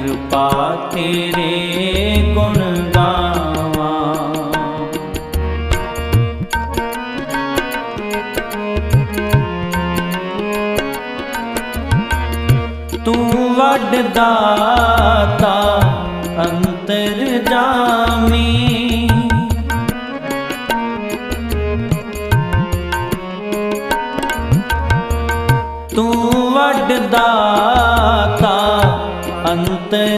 ਕਿਰਪਾ ਤੇਰੇ ਗੁਣ ਤੂੰ ਵੱਡ ਦਾਤਾ ਅੰਤਰ ਜਾਮੀ। ਤੂੰ ਵੱਡਦਾਤਾ